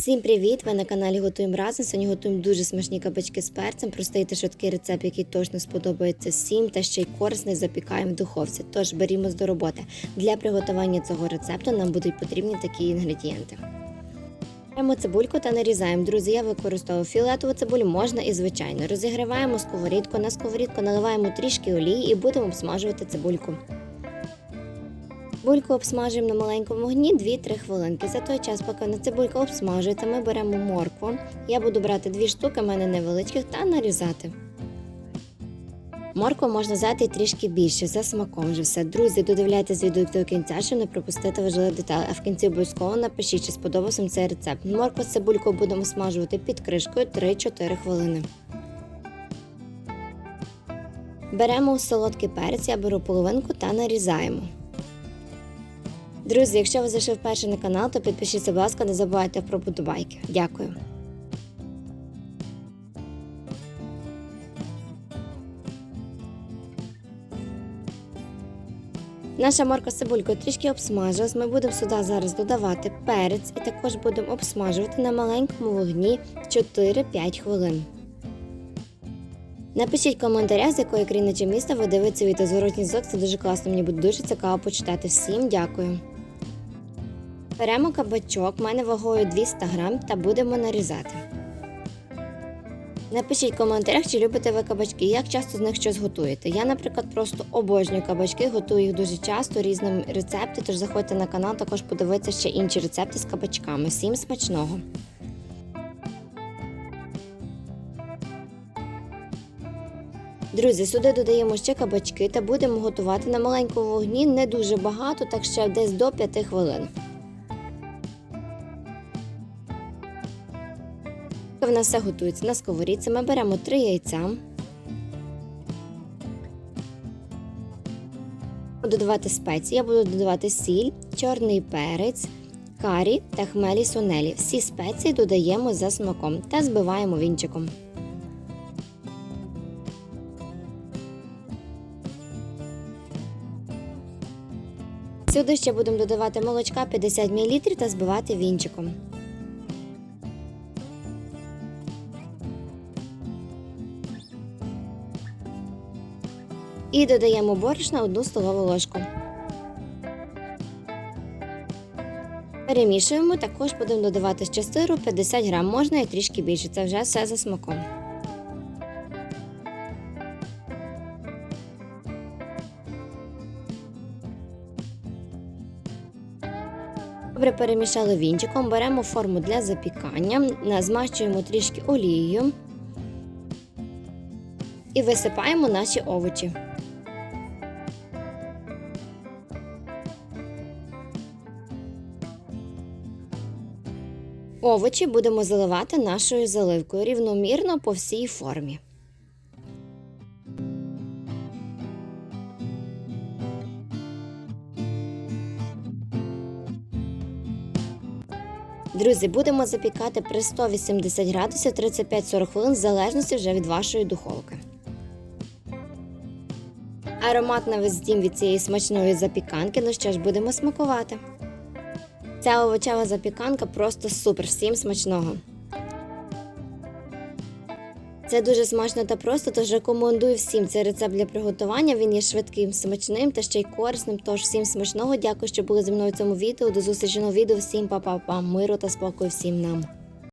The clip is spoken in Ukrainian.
Всім привіт! Ви на каналі Готуємо разом. Сьогодні готуємо дуже смачні кабачки з перцем. Простий та швидкий рецепт, який точно сподобається всім, та ще й корисний запікаємо в духовці. Тож берімось до роботи. Для приготування цього рецепту нам будуть потрібні такі інгредієнти. Беремо цибульку та нарізаємо. Друзі, я використовую фіолетову цибулю, можна і звичайно. Розігріваємо сковорідку. На сковорідку наливаємо трішки олії і будемо обсмажувати цибульку. Цибульку обсмажуємо на маленькому вогні 2-3 хвилинки. За той час, поки на цибулька обсмажується, ми беремо моркву. Я буду брати дві штуки, в мене невеличких, та нарізати. Моркву можна взяти трішки більше, за смаком вже все. Друзі, додивляйтесь відео до кінця, щоб не пропустити важливі деталі. А в кінці обов'язково напишіть, чи сподобався цей рецепт. Моркву з цибулькою будемо смажувати під кришкою 3-4 хвилини. Беремо солодкий перець, я беру половинку та нарізаємо. Друзі, якщо ви зайшли вперше на канал, то підпишіться, будь ласка, не забувайте про подобайки. Дякую. Наша морква з трішки обсмажилась. Ми будемо сюди зараз додавати перець і також будемо обсмажувати на маленькому вогні 4-5 хвилин. Напишіть в коментарях, з якої країни чи міста ви дивитеся від зворотній зв'язок. Це дуже класно. Мені буде дуже цікаво почитати. Всім дякую. Беремо кабачок, в мене вагою 200 грам, та будемо нарізати. Напишіть в коментарях, чи любите ви кабачки, як часто з них щось готуєте. Я, наприклад, просто обожнюю кабачки, готую їх дуже часто, різними рецепти, тож заходьте на канал, також подивитися ще інші рецепти з кабачками. Всім смачного! Друзі, сюди додаємо ще кабачки та будемо готувати на маленькому вогні не дуже багато, так ще десь до 5 хвилин. В нас все готується на сковорідці. Ми беремо 3 яйця. Додавати спеції. Я буду додавати сіль, чорний перець, карі та хмелі сунелі. Всі спеції додаємо за смаком та збиваємо вінчиком. Сюди ще будемо додавати молочка 50 мл та збивати вінчиком. І додаємо борошна 1 столову ложку. Перемішуємо, також будемо додавати ще сиру 50 грам, можна і трішки більше, це вже все за смаком. Добре перемішали вінчиком, беремо форму для запікання, змащуємо трішки олією і висипаємо наші овочі. Овочі будемо заливати нашою заливкою рівномірно по всій формі. Друзі, будемо запікати при 180 градусів 35-40 хвилин в залежності вже від вашої духовки. Аромат на весь дім від цієї смачної запіканки, ну що ж, будемо смакувати. Ця овочева запіканка просто супер, всім смачного. Це дуже смачно та просто, тож рекомендую всім цей рецепт для приготування. Він є швидким, смачним та ще й корисним. Тож всім смачного. Дякую, що були зі мною в цьому відео. До зустрічі нового відео. Всім па-па-па, миру та спокою всім нам.